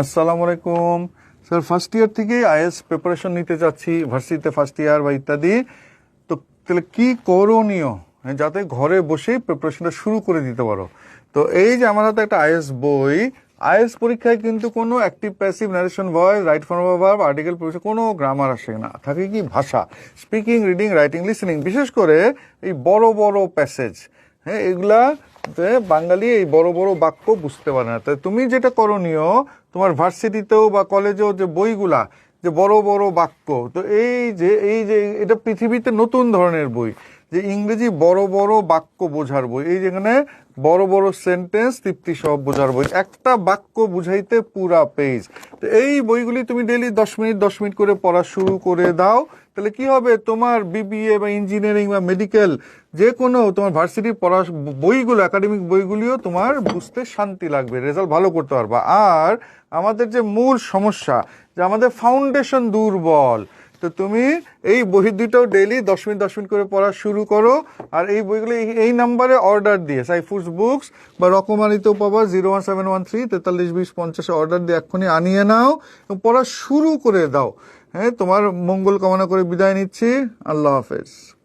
আসসালামু আলাইকুম। Sir first year থেকেই আইএস প্রিপারেশন নিতে চাচ্ছি ভার্সিটিতে ফার্স্ট ইয়ার বা ইত্যাদি। তো তাহলে কি করণীয়? হ্যাঁ, যাতে ঘরে বসেই প্রিপারেশনটা শুরু করে দিতে পারো। তো এই যে আমার হাতে একটা আইএস বই আইএস পরীক্ষায় কিন্তু কোনো active passive narration voice right form verb article পরীক্ষা কোনো গ্রামার আসে না। থাকে কি ভাষা? স্পিকিং রিডিং রাইটিং লিসনিং বিশেষ করে এই বড় বড় প্যাসেজ হ্যাঁ এগুলা বাঙালি এই বড় বড় বাক্য বুঝতে পারে না। তাই তুমি যেটা করণীয়, তোমার ভার্সিটিতেও বা কলেজেও যে বইগুলা, যে বড় বড় বাক্য, তো এই যে এই যে, এটা পৃথিবীতে নতুন ধরনের বই ইংরেজি বড় বড় বাক্য বোঝার বই, এই যেখানে বড় বড় সেন্টেন্স তৃপ্তি সহ বোঝার বই, একটা বাক্য বুঝাইতে পুরা পেজ তো এই বইগুলি তুমি ডেলি দশ মিনিট দশ মিনিট করে পড়া শুরু করে দাও। তাহলে কি হবে? তোমার বিবিএ বা ইঞ্জিনিয়ারিং বা মেডিকেল যে কোনো তোমার ভার্সিটি পড়া বইগুলো একাডেমিক বইগুলিও তোমার বুঝতে শান্তি লাগবে রেজাল্ট ভালো করতে পারবা। আর আমাদের যে মূল সমস্যা, যে আমাদের ফাউন্ডেশন দুর্বল তো তুমি এই বই দুটো ডেলি দশ মিনিট দশ মিনিট করে পড়া শুরু করো। আর এই বইগুলো এই- নাম্বারে অর্ডার দিয়ে সাইফুডস বুকস বা রকমারিতেও পাবা zero one seven one three তেতাল্লিশ, বিশ, পঞ্চাশে অর্ডার দিয়ে এক্ষুনি আনিয়ে নাও এবং পড়া শুরু করে দাও। হ্যাঁ তোমার মঙ্গল কামনা করে বিদায় নিচ্ছি। আল্লাহ হাফেজ।